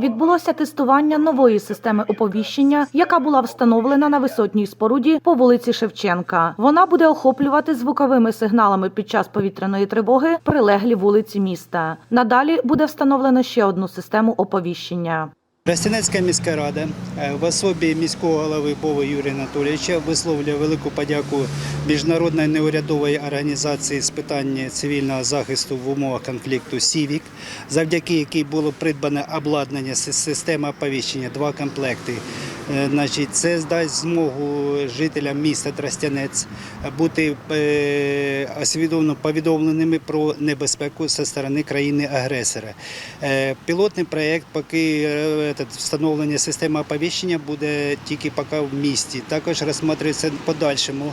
Відбулося тестування нової системи оповіщення, яка була встановлена на висотній споруді по вулиці Шевченка. Вона буде охоплювати звуковими сигналами під час повітряної тривоги прилеглі вулиці міста. Надалі буде встановлено ще одну систему оповіщення. Тростянецька міська рада е, в особі міського голови Бова Юрія Анатолійовича висловлює велику подяку міжнародної неурядової організації з питань цивільного захисту в умовах конфлікту СІВІК, завдяки якій було придбане обладнання системи оповіщення, два комплекти. Е, Значить, це дасть змогу жителям міста Тростянець бути е, освідомлено повідомленими про небезпеку зі сторони країни-агресора. Е, Пілотний проєкт, поки встановлення системи оповіщення буде тільки поки в місті. Також розглядається подальшому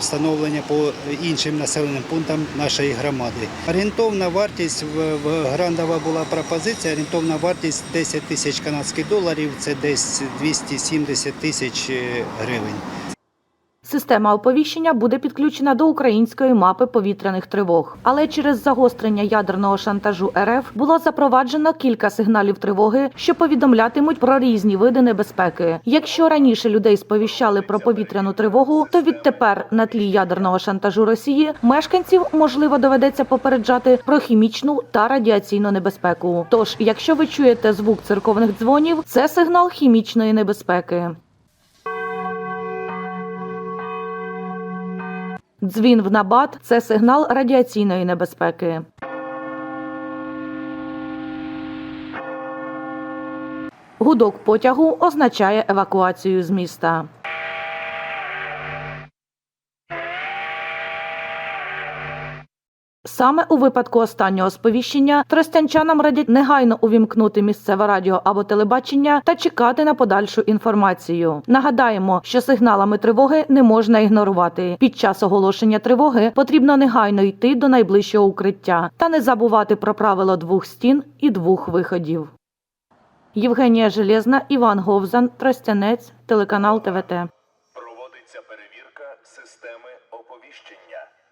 встановлення по іншим населеним пунктам нашої громади. Орієнтовна вартість в, грандова була пропозиція. Орієнтовна вартість 10 тисяч канадських доларів. Це десь 270 тисяч е, гривень. Система оповіщення буде підключена до української мапи повітряних тривог. Але через загострення ядерного шантажу РФ було запроваджено кілька сигналів тривоги, що повідомлятимуть про різні види небезпеки. Якщо раніше людей сповіщали про повітряну тривогу, то відтепер на тлі ядерного шантажу Росії мешканців можливо доведеться попереджати про хімічну та радіаційну небезпеку. Тож, якщо ви чуєте звук церковних дзвонів, це сигнал хімічної небезпеки. Дзвін в набат це сигнал радіаційної небезпеки. Гудок потягу означає евакуацію з міста. Саме у випадку останнього сповіщення тростянчанам радять негайно увімкнути місцеве радіо або телебачення та чекати на подальшу інформацію. Нагадаємо, що сигналами тривоги не можна ігнорувати. Під час оголошення тривоги потрібно негайно йти до найближчого укриття та не забувати про правило двох стін і двох виходів. Євгенія Железна, Іван Говзан, Тростянець, телеканал ТВТ.